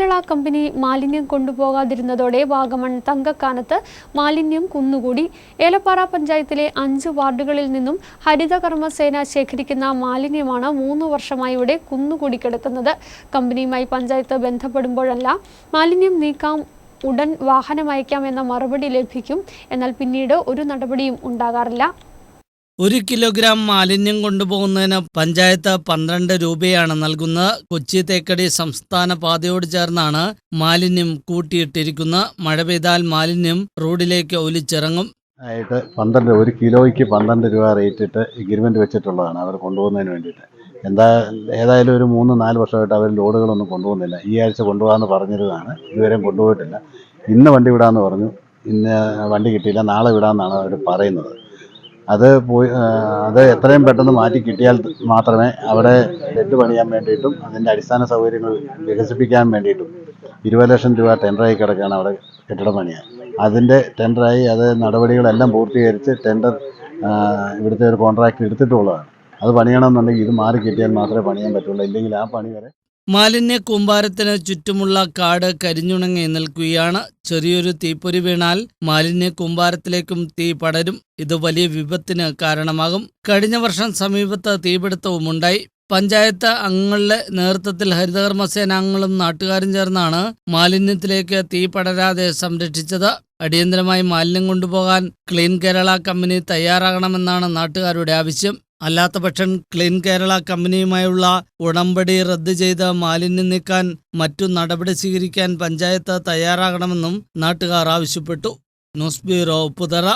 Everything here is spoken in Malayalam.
കേരള കമ്പനി മാലിന്യം കൊണ്ടുപോകാതിരുന്നതോടെ വാഗമൺ തങ്കക്കാനത്ത് മാലിന്യം കുന്നുകൂടി. ഏലപ്പാറ പഞ്ചായത്തിലെ അഞ്ച് വാർഡുകളിൽ നിന്നും ഹരിതകർമ്മസേന ശേഖരിക്കുന്ന മാലിന്യമാണ് മൂന്ന് വർഷമായി ഇവിടെ കുന്നുകൂടി കിടക്കുന്നത്. കമ്പനിയുമായി പഞ്ചായത്ത് ബന്ധപ്പെടുമ്പോഴല്ല മാലിന്യം നീക്കാം ഉടൻ വാഹനം അയക്കാം എന്ന മറുപടി ലഭിക്കും. എന്നാൽ പിന്നീട് ഒരു നടപടിയും ഉണ്ടാകാറില്ല. ഒരു കിലോഗ്രാം മാലിന്യം കൊണ്ടുപോകുന്നതിന് പഞ്ചായത്ത് പന്ത്രണ്ട് രൂപയാണ് നൽകുന്നത്. കൊച്ചി തേക്കടി സംസ്ഥാന പാതയോട് ചേർന്നാണ് മാലിന്യം കൂട്ടിയിട്ടിരിക്കുന്നത് മഴ പെയ്താൽ മാലിന്യം റോഡിലേക്ക് ഒലിച്ചിറങ്ങും. ആയിട്ട് പന്ത്രണ്ട് ഒരു കിലോയ്ക്ക് പന്ത്രണ്ട് രൂപ റേറ്റ് ഇട്ട് എഗ്രിമെന്റ് വെച്ചിട്ടുള്ളതാണ് അവർ കൊണ്ടുപോകുന്നതിന് വേണ്ടിയിട്ട്. എന്താ ഏതായാലും ഒരു മൂന്ന് നാല് വർഷമായിട്ട് അവർ ലോഡുകളൊന്നും കൊണ്ടുപോകുന്നില്ല. ഈ ആഴ്ച കൊണ്ടുപോകാമെന്ന് പറഞ്ഞിരുന്നതാണ്. ഇതുവരെയും കൊണ്ടുപോയിട്ടില്ല. ഇന്ന് വണ്ടി വിടാമെന്ന് പറഞ്ഞു. ഇന്ന് വണ്ടി കിട്ടിയില്ല. നാളെ വിടാമെന്നാണ് അവർ പറയുന്നത്. അത് പോയി അത് എത്രയും പെട്ടെന്ന് മാറ്റി കിട്ടിയാൽ മാത്രമേ അവിടെ ഷെഡ് പണിയാൻ വേണ്ടിയിട്ടും അതിന്റെ അടിസ്ഥാന സൗകര്യങ്ങൾ വികസിപ്പിക്കാൻ വേണ്ടിയിട്ടും ഇരുപത് ലക്ഷം രൂപ ടെൻഡറായി കിടക്കുകയാണ് അവിടെ കെട്ടിടം പണിയാൻ. അതിന്റെ ടെൻഡറായി അത് നടപടികളെല്ലാം പൂർത്തീകരിച്ച് ടെൻഡർ ഇവിടുത്തെ ഒരു കോൺട്രാക്ട് എടുത്തിട്ടുള്ളതാണ്. അത് പണിയണമെന്നുണ്ടെങ്കിൽ ഇത് മാറി കിട്ടിയാൽ മാത്രമേ പണിയാൻ പറ്റുള്ളൂ. ഇല്ലെങ്കിൽ ആ പണി വരെ മാലിന്യ കൂമ്പാരത്തിന് ചുറ്റുമുള്ള കാട് കരിഞ്ഞുണങ്ങി നിൽക്കുകയാണ്. ചെറിയൊരു തീപ്പൊരി വീണാൽ മാലിന്യ കൂമ്പാരത്തിലേക്കും തീ പടരും. ഇത് വലിയ വിപത്തിന് കാരണമാകും. കഴിഞ്ഞ വർഷം സമീപത്ത് തീപിടുത്തവും ഉണ്ടായി. പഞ്ചായത്ത് അംഗങ്ങളുടെ നേതൃത്വത്തിൽ ഹരിതകർമ്മസേന അംഗങ്ങളും നാട്ടുകാരും ചേർന്നാണ് മാലിന്യത്തിലേക്ക് തീ പടരാതെ സംരക്ഷിച്ചത്. അടിയന്തരമായി മാലിന്യം കൊണ്ടുപോകാൻ ക്ലീൻ കേരള കമ്പനി തയ്യാറാകണമെന്നാണ് നാട്ടുകാരുടെ ആവശ്യം. അല്ലാത്തപക്ഷം ക്ലീൻ കേരള കമ്പനിയുമായുള്ള ഉടമ്പടി റദ്ദ് ചെയ്ത് മാലിന്യം നീക്കാൻ മറ്റു നടപടി സ്വീകരിക്കാൻ പഞ്ചായത്ത് തയ്യാറാകണമെന്നും നാട്ടുകാർ ആവശ്യപ്പെട്ടു. News bureau Puthara.